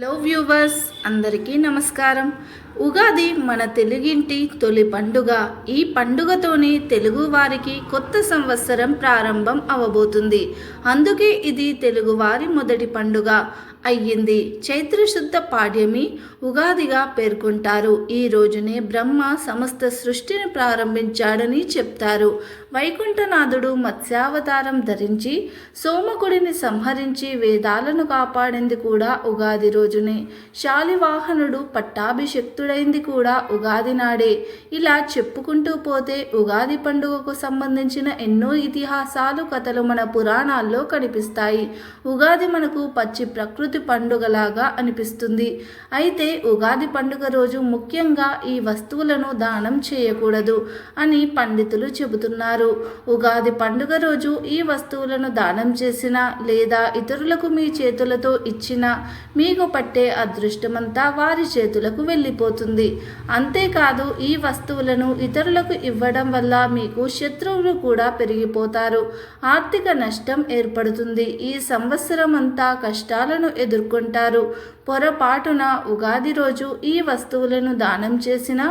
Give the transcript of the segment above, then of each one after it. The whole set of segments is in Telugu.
హలో వ్యూవర్స్ అందరికీ నమస్కారం. ఉగాది మన తెలుగింటి తొలి పండుగ. ఈ పండుగతోనే తెలుగు వారికి కొత్త సంవత్సరం ప్రారంభం అవబోతుంది. అందుకే ఇది తెలుగువారి మొదటి పండుగ. అయ్యింది. చైత్రశుద్ధ పాడ్యమి ఉగాదిగా పేర్కొంటారు. ఈ రోజునే బ్రహ్మ సమస్త సృష్టిని ప్రారంభించాడని చెప్తారు. వైకుంఠనాథుడు మత్స్యావతారం ధరించి సోమకుడిని సంహరించి వేదాలను కాపాడింది కూడా ఉగాది రోజునే. శాలివాహనుడు పట్టాభిషక్తుడైంది కూడా ఉగాది నాడే. ఇలా చెప్పుకుంటూ పోతే ఉగాది పండుగకు సంబంధించిన ఎన్నో ఇతిహాసాలు కథలు మన పురాణాల్లో కనిపిస్తాయి. ఉగాది మనకు పచ్చి ప్రకృతి పండుగలాగా అనిపిస్తుంది. అయితే ఉగాది పండుగ రోజు ముఖ్యంగా ఈ వస్తువులను దానం చేయకూడదు అని పండితులు చెబుతున్నారు. ఉగాది పండుగ రోజు ఈ వస్తువులను దానం చేసిన లేదా ఇతరులకు మీ చేతులతో ఇచ్చిన మీకు పట్టే అదృష్టమంతా వారి చేతులకు వెళ్ళిపోతుంది. అంతేకాదు ఈ వస్తువులను ఇతరులకు ఇవ్వడం వల్ల మీకు శత్రువులు కూడా పెరిగిపోతారు. ఆర్థిక నష్టం ఏర్పడుతుంది. ఈ సంవత్సరం అంతా కష్టాలను ఎదుర్కొంటారు. పొరపాటున ఉగాది రోజు ఈ వస్తువులను దానం చేసిన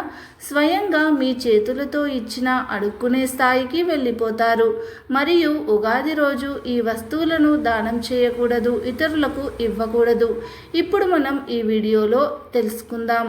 స్వయంగా మీ చేతులతో ఇచ్చిన అడుక్కునే స్థాయికి వెళ్ళిపోతారు. మరియు ఉగాది రోజు ఈ వస్తువులను దానం చేయకూడదు ఇతరులకు ఇవ్వకూడదు. ఇప్పుడు మనం ఈ వీడియోలో తెలుసుకుందాం.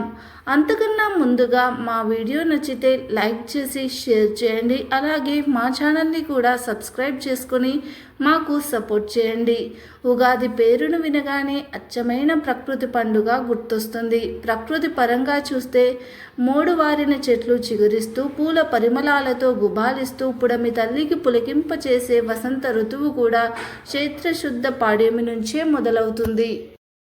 అంతకన్నా ముందుగా మా వీడియో నచ్చితే లైక్ చేసి షేర్ చేయండి. అలాగే మా ఛానల్ని కూడా సబ్స్క్రైబ్ చేసుకొని మాకు సపోర్ట్ చేయండి. ఉగాది పేరును వినగానే అచ్చమైన ప్రకృతి పండుగ గుర్తొస్తుంది. ప్రకృతి పరంగా చూస్తే మూడు వారిన చెట్లు చిగురిస్తూ పూల పరిమళాలతో గుబాలిస్తూ పుడమి తల్లికి పులకింపచేసే వసంత ఋతువు కూడా చైత్రశుద్ధ పాడ్యమి నుంచే మొదలవుతుంది.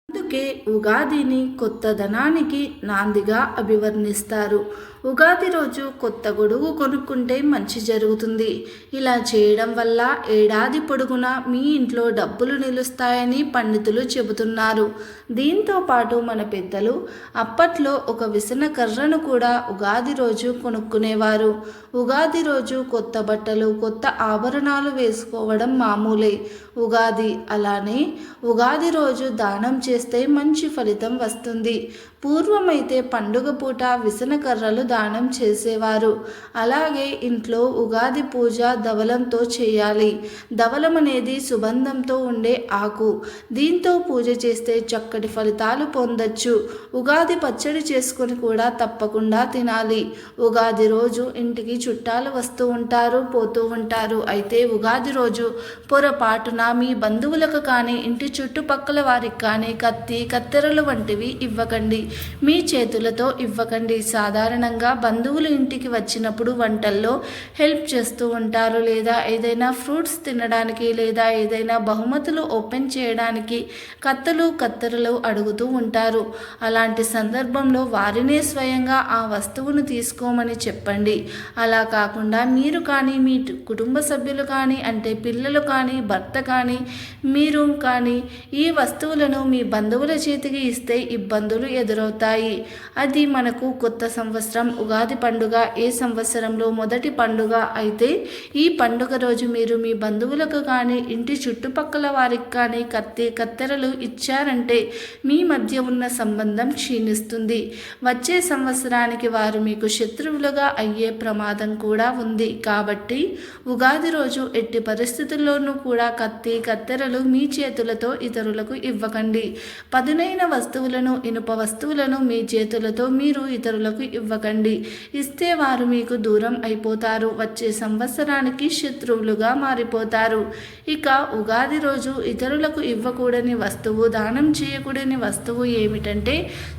అందుకే ఉగాదిని కొత్త ధనానికి నాందిగా అభివర్ణిస్తారు. ఉగాది రోజు కొత్త గొడుగు కొనుక్కుంటే మంచి జరుగుతుంది. ఇలా చేయడం వల్ల ఏడాది పొడుగునా మీ ఇంట్లో డబ్బులు నిలుస్తాయని పండితులు చెబుతున్నారు. దీంతో పాటు మన పెద్దలు అప్పట్లో ఒక విసన కర్రను కూడా ఉగాది రోజు కొనుక్కునేవారు. ఉగాది రోజు కొత్త బట్టలు కొత్త ఆభరణాలు వేసుకోవడం మామూలే. ఉగాది అలానే ఉగాది రోజు దానం చేస్తే మంచి ఫలితం వస్తుంది. పూర్వమైతే పండుగ పూట విసనకర్రలు దానం చేసేవారు. అలాగే ఇంట్లో ఉగాది పూజ ధవలంతో చేయాలి. ధవలం అనేది సుగంధంతో ఉండే ఆకు. దీంతో పూజ చేస్తే చక్కటి ఫలితాలు పొందొచ్చు. ఉగాది పచ్చడి చేసుకొని కూడా తప్పకుండా తినాలి. ఉగాది రోజు ఇంటికి చుట్టాలు వస్తూ ఉంటారు పోతూ ఉంటారు. అయితే ఉగాది రోజు పొరపాటున మీ బంధువులకు కానీ ఇంటి చుట్టుపక్కల వారికి కానీ కత్తి కత్తెరలు వంటివి ఇవ్వకండి. మీ చేతులతో ఇవ్వకండి. సాధారణంగా బంధువులు ఇంటికి వచ్చినప్పుడు వంటల్లో హెల్ప్ చేస్తూ ఉంటారు. లేదా ఏదైనా ఫ్రూట్స్ తినడానికి లేదా ఏదైనా బహుమతులు ఓపెన్ చేయడానికి కత్తలు కత్తెరలు అడుగుతూ ఉంటారు. అలాంటి సందర్భంలో వారినే స్వయంగా ఆ వస్తువును తీసుకోమని చెప్పండి. అలా కాకుండా మీరు కానీ మీ కుటుంబ సభ్యులు కానీ అంటే పిల్లలు కానీ భర్త కానీ మీరు కానీ ఈ వస్తువులను మీ బంధువుల చేతికి ఇస్తే ఇబ్బందులు ఎదురు ఎదురవుతాయి. అది మనకు కొత్త సంవత్సరం ఉగాది పండుగ ఏ సంవత్సరంలో మొదటి పండుగ అయితే ఈ పండుగ రోజు మీరు మీ బంధువులకు కానీ ఇంటి చుట్టుపక్కల వారికి కానీ కత్తి కత్తెరలు ఇచ్చారంటే మీ మధ్య ఉన్న సంబంధం క్షీణిస్తుంది. వచ్చే సంవత్సరానికి వారు మీకు శత్రువులుగా అయ్యే ప్రమాదం కూడా ఉంది. కాబట్టి ఉగాది రోజు ఎట్టి పరిస్థితుల్లోనూ కూడా కత్తి కత్తెరలు మీ చేతులతో ఇతరులకు ఇవ్వకండి. పదునైన వస్తువులను ఇనుప వస్తువులను మీ చేతులతో మీరు ఇతరులకు ఇవ్వకండి. ఇస్తే వారు మీకు దూరం అయిపోతారు. వచ్చే సంవత్సరానికి శత్రువులుగా మారిపోతారు. ఇక ఉగాది రోజు ఇతరులకు ఇవ్వకూడని వస్తువు దానం చేయకూడని వస్తువు ఏమిటంటే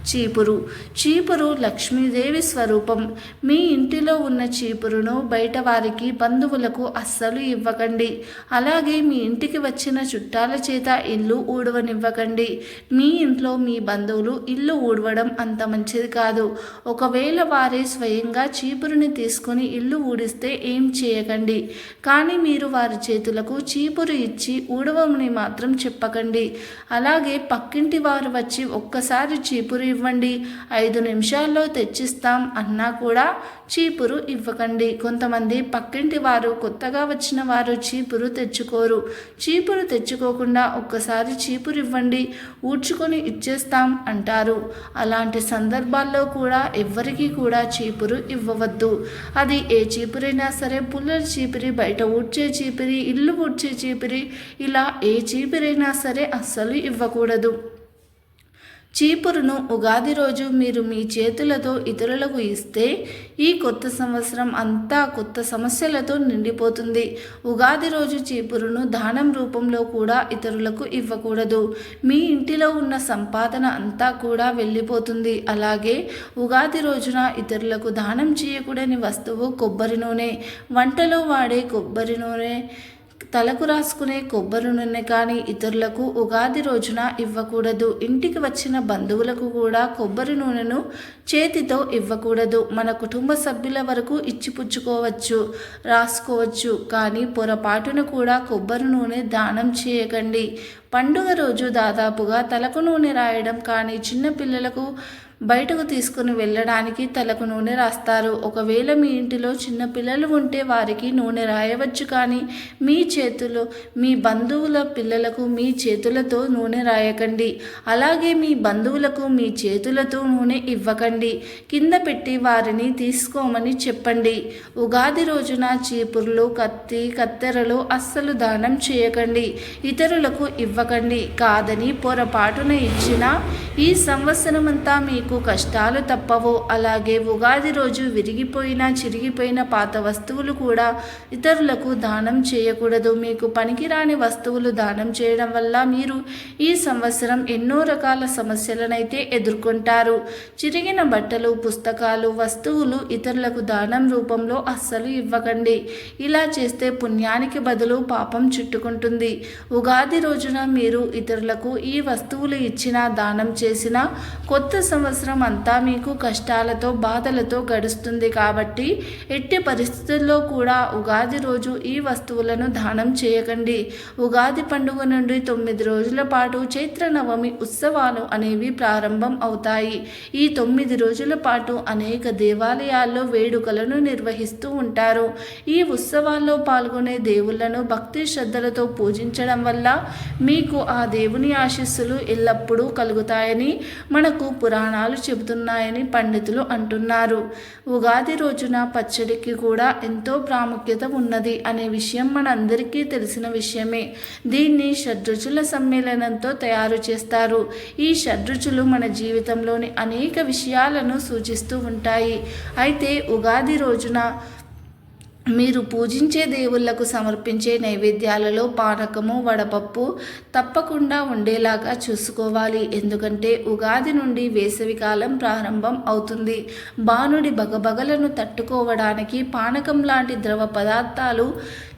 చీపురు. చీపురు లక్ష్మీదేవి స్వరూపం. మీ ఇంటిలో ఉన్న చీపురును బయట వారికి బంధువులకు అస్సలు ఇవ్వకండి. అలాగే మీ ఇంటికి వచ్చిన చుట్టాల చేత ఇల్లు ఊడవనివ్వకండి. మీ ఇంట్లో మీ బంధువులు ఇల్లు ఊడు ఊడవడం అంత మంచిది కాదు. ఒకవేళ వారే స్వయంగా చీపురుని తీసుకొని ఇల్లు ఊడిస్తే ఏం చేయకండి. కానీ మీరు వారి చేతులకు చీపురు ఇచ్చి ఊడవమని మాత్రం చెప్పకండి. అలాగే పక్కింటి వారు వచ్చి ఒక్కసారి చీపురు ఇవ్వండి. ఐదు నిమిషాల్లో తెచ్చిస్తాం అన్నా కూడా చీపురు ఇవ్వకండి. కొంతమంది పక్కింటి వారు కొత్తగా వచ్చిన వారు చీపురు తెచ్చుకోరు. చీపురు తెచ్చుకోకుండా ఒక్కసారి చీపురు ఇవ్వండి. ఊడ్చుకొని ఇచ్చేస్తాం అంటారు. అలాంటి సందర్భాల్లో కూడా ఎవ్వరికీ కూడా చీపురు ఇవ్వవద్దు. అది ఏ చీపురైనా సరే పుల్లల చీపిరి బయట ఊడ్చే చీపిరి ఇల్లు ఊడ్చే చీపిరి ఇలా ఏ చీపిరైనా సరే అస్సలు ఇవ్వకూడదు. చీపురును ఉగాది రోజు మీరు మీ చేతులతో ఇతరులకు ఇస్తే ఈ కొత్త సంవత్సరం అంతా కొత్త సమస్యలతో నిండిపోతుంది. ఉగాది రోజు చీపురును దానం రూపంలో కూడా ఇతరులకు ఇవ్వకూడదు. మీ ఇంటిలో ఉన్న సంపాదన అంతా కూడా వెళ్ళిపోతుంది. అలాగే ఉగాది రోజున ఇతరులకు దానం చేయకూడని వస్తువు కొబ్బరి నూనె వంటలో వాడే కొబ్బరి నూనె తలకు రాసుకునే కొబ్బరి నూనె కానీ ఇతరులకు ఉగాది రోజున ఇవ్వకూడదు. ఇంటికి వచ్చిన బంధువులకు కూడా కొబ్బరి నూనెను చేతితో ఇవ్వకూడదు. మన కుటుంబ సభ్యుల వరకు ఇచ్చిపుచ్చుకోవచ్చు రాసుకోవచ్చు. కానీ పొరపాటున కూడా కొబ్బరి నూనె దానం చేయకండి. పండుగ రోజు దాదాపుగా తలకు నూనె రాయడం కానీ చిన్నపిల్లలకు బయటకు తీసుకుని వెళ్ళడానికి తలకు నూనె రాస్తారు. ఒకవేళ మీ ఇంటిలో చిన్న పిల్లలు ఉంటే వారికి నూనె రాయవచ్చు కానీ మీ చేతులు మీ బంధువుల పిల్లలకు మీ చేతులతో నూనె రాయకండి. అలాగే మీ బంధువులకు మీ చేతులతో నూనె ఇవ్వకండి. కింద పెట్టి వారిని తీసుకోమని చెప్పండి. ఉగాది రోజున చీపుర్లు కత్తి కత్తెరలు అస్సలు దానం చేయకండి. ఇతరులకు ఇవ్వకండి. కాదని పొరపాటున ఇచ్చిన ఈ సంవత్సరం అంతా మీకు నీకు కష్టాలు తప్పవు. అలాగే ఉగాది రోజు విరిగిపోయిన చిరిగిపోయిన పాత వస్తువులు కూడా ఇతరులకు దానం చేయకూడదు. మీకు పనికిరాని వస్తువులు దానం చేయడం వల్ల మీరు ఈ సంవత్సరం ఎన్నో రకాల సమస్యలనైతే ఎదుర్కొంటారు. చిరిగిన బట్టలు పుస్తకాలు వస్తువులు ఇతరులకు దానం రూపంలో అస్సలు ఇవ్వకండి. ఇలా చేస్తే పుణ్యానికి బదులు పాపం చుట్టుకుంటుంది. ఉగాది రోజున మీరు ఇతరులకు ఈ వస్తువులు ఇచ్చిన దానం చేసిన కొత్త సంవత్సరం సంవత్సరం అంతా మీకు కష్టాలతో బాధలతో గడుస్తుంది కాబట్టి ఎట్టి పరిస్థితుల్లో కూడా ఉగాది రోజు ఈ వస్తువులను దానం చేయకండి. ఉగాది పండుగ నుండి తొమ్మిది రోజుల పాటు చైత్ర నవమి ఉత్సవాలు అనేవి ప్రారంభం అవుతాయి. ఈ తొమ్మిది రోజుల పాటు అనేక దేవాలయాల్లో వేడుకలను నిర్వహిస్తూ ఉంటారు. ఈ ఉత్సవాల్లో పాల్గొనే దేవుళ్ళను భక్తి శ్రద్ధలతో పూజించడం వల్ల మీకు ఆ దేవుని ఆశీస్సులు ఎల్లప్పుడూ కలుగుతాయని మనకు పురాణాలు పురాణాలు చెబుతున్నాయని పండితులు అంటున్నారు. ఉగాది రోజున పచ్చడికి కూడా ఎంతో ప్రాముఖ్యత ఉన్నది అనే విషయం మనందరికీ తెలిసిన విషయమే. దీన్ని షడ్రుచుల సమ్మేళనంతో తయారు చేస్తారు. ఈ షడ్రుచులు మన జీవితంలోని అనేక విషయాలను సూచిస్తూ ఉంటాయి. అయితే ఉగాది రోజున మీరు పూజించే దేవుళ్ళకు సమర్పించే నైవేద్యాలలో పానకము వడపప్పు తప్పకుండా ఉండేలాగా చూసుకోవాలి. ఎందుకంటే ఉగాది నుండి వేసవికాలం ప్రారంభం అవుతుంది. బాణుడి బగబగలను తట్టుకోవడానికి పానకం లాంటి ద్రవ పదార్థాలు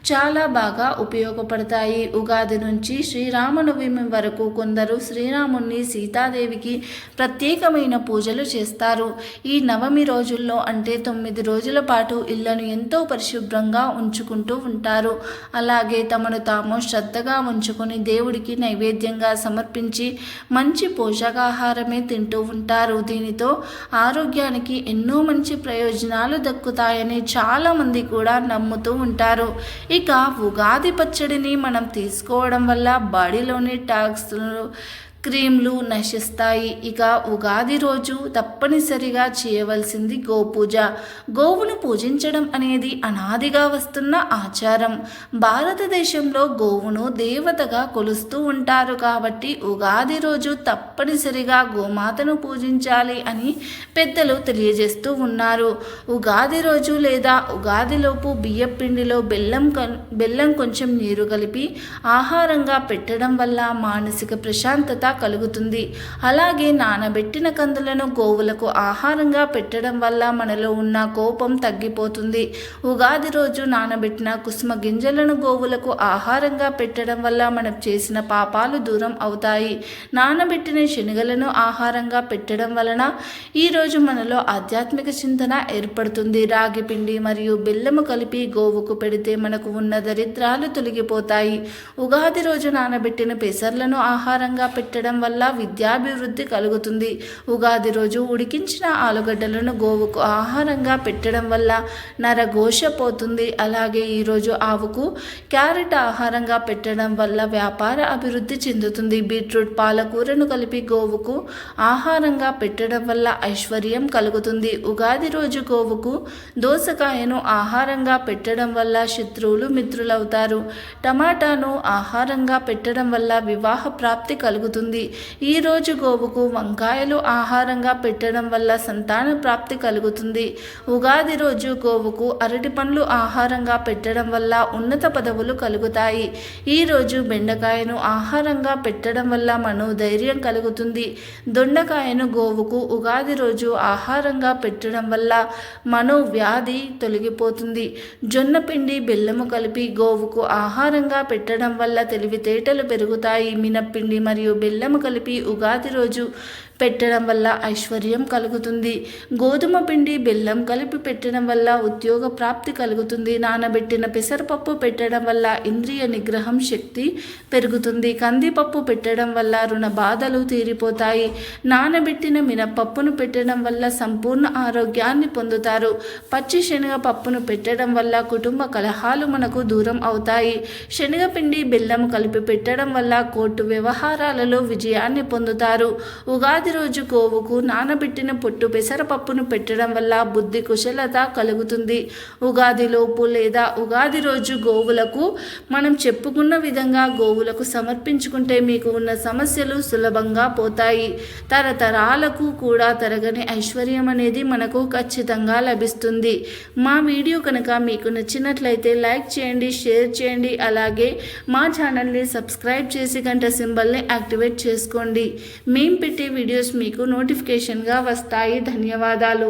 చాలా బాగా ఉపయోగపడతాయి. ఉగాది నుంచి శ్రీరామనవమి వరకు కొందరు శ్రీరాముణ్ణి సీతాదేవికి ప్రత్యేకమైన పూజలు చేస్తారు. ఈ నవమి రోజుల్లో అంటే తొమ్మిది రోజుల పాటు ఇళ్ళను ఎంతో పరిశుభ్రంగా ఉంచుకుంటూ ఉంటారు. అలాగే తమను తాము శ్రద్ధగా ఉంచుకొని దేవుడికి నైవేద్యంగా సమర్పించి మంచి పోషకాహారమే తింటూ ఉంటారు. దీనితో ఆరోగ్యానికి ఎన్నో మంచి ప్రయోజనాలు దక్కుతాయని చాలామంది కూడా నమ్ముతూ ఉంటారు. ఇక ఉగాది పచ్చడిని మనం తీసుకోవడం వల్ల బాడీలోని టాక్స్లు క్రీమ్లు నశిస్తాయి. ఇక ఉగాది రోజు తప్పనిసరిగా చేయవలసింది గోపూజ. గోవును పూజించడం అనేది అనాదిగా వస్తున్న ఆచారం. భారతదేశంలో గోవును దేవతగా కొలుస్తూ ఉంటారు కాబట్టి ఉగాది రోజు తప్పనిసరిగా గోమాతను పూజించాలి అని పెద్దలు తెలియజేస్తూ ఉన్నారు. ఉగాది రోజు లేదా ఉగాదిలోపు బియ్యం పిండిలో బెల్లం బెల్లం కొంచెం నీరు కలిపి ఆహారంగా పెట్టడం వల్ల మానసిక ప్రశాంతత కలుగుతుంది. అలాగే నానబెట్టిన కందులను గోవులకు ఆహారంగా పెట్టడం వల్ల మనలో ఉన్న కోపం తగ్గిపోతుంది. ఉగాది రోజు నానబెట్టిన కుసుమ గింజలను గోవులకు ఆహారంగా పెట్టడం వల్ల మనం చేసిన పాపాలు దూరం అవుతాయి. నానబెట్టిన శనగలను ఆహారంగా పెట్టడం వలన ఈరోజు మనలో ఆధ్యాత్మిక చింతన ఏర్పడుతుంది. రాగి పిండి మరియు బెల్లము కలిపి గోవుకు పెడితే మనకు ఉన్న దరిద్రాలు తొలగిపోతాయి. ఉగాది రోజు నానబెట్టిన పెసర్లను ఆహారంగా పెట్టడం వల్ల విద్యాభివృద్ధి కలుగుతుంది. ఉగాది రోజు ఉడికించిన ఆలుగడ్డలను గోవుకు ఆహారంగా పెట్టడం వల్ల నరఘోష పోతుంది. అలాగే ఈరోజు ఆవుకు క్యారెట్ ఆహారంగా పెట్టడం వల్ల వ్యాపార అభివృద్ధి చెందుతుంది. బీట్రూట్ పాలకూరను కలిపి గోవుకు ఆహారంగా పెట్టడం వల్ల ఐశ్వర్యం కలుగుతుంది. ఉగాది రోజు గోవుకు దోసకాయను ఆహారంగా పెట్టడం వల్ల శత్రువులు మిత్రులవుతారు. టమాటాను ఆహారంగా పెట్టడం వల్ల వివాహ ప్రాప్తి కలుగుతుంది. ఈరోజు గోవుకు వంకాయలు ఆహారంగా పెట్టడం వల్ల సంతాన ప్రాప్తి కలుగుతుంది. ఉగాది రోజు గోవుకు అరటి పండ్లు ఆహారంగా పెట్టడం వల్ల ఉన్నత పదవులు కలుగుతాయి. ఈరోజు బెండకాయను ఆహారంగా పెట్టడం వల్ల మనోధైర్యం కలుగుతుంది. దొండకాయను గోవుకు ఉగాది రోజు ఆహారంగా పెట్టడం వల్ల మనోవ్యాధి తొలగిపోతుంది. జొన్న పిండి బెల్లము కలిపి గోవుకు ఆహారంగా పెట్టడం వల్ల తెలివితేటలు పెరుగుతాయి. మినప్పిండి మరియు బెల్లము కలిపి ఉగాది రోజు పెట్టడం వల్ల ఐశ్వర్యం కలుగుతుంది. గోధుమ పిండి బెల్లం కలిపి పెట్టడం వల్ల ఉద్యోగ ప్రాప్తి కలుగుతుంది. నానబెట్టిన పెసరపప్పు పెట్టడం వల్ల ఇంద్రియ నిగ్రహం శక్తి పెరుగుతుంది. కందిపప్పు పెట్టడం వల్ల రుణ బాధలు తీరిపోతాయి. నానబెట్టిన మినపప్పును పెట్టడం వల్ల సంపూర్ణ ఆరోగ్యాన్ని పొందుతారు. పచ్చి శనగ పప్పును పెట్టడం వల్ల కుటుంబ కలహాలు మనకు దూరం అవుతాయి. శనగపిండి బెల్లం కలిపి పెట్టడం వల్ల కోర్టు వ్యవహారాలలో విజయాన్ని పొందుతారు. ఉగాది ఉగాది రోజు గోవుకు నానబెట్టిన పొట్టు పెసరపప్పును పెట్టడం వల్ల బుద్ధి కుశలత కలుగుతుంది. ఉగాదిలోపు లేదా ఉగాది రోజు గోవులకు మనం చెప్పుకున్న విధంగా గోవులకు సమర్పించుకుంటే మీకు ఉన్న సమస్యలు సులభంగా పోతాయి. తరతరాలకు కూడా తరగని ఐశ్వర్యం అనేది మనకు ఖచ్చితంగా లభిస్తుంది. మా వీడియో కనుక మీకు నచ్చినట్లయితే లైక్ చేయండి షేర్ చేయండి అలాగే మా ఛానల్ని సబ్స్క్రైబ్ చేసి గంట సింబల్ని యాక్టివేట్ చేసుకోండి. మేము పెట్టే వీడియో వీడియోస్ మీకు నోటిఫికేషన్గా వస్తాయి. ధన్యవాదాలు.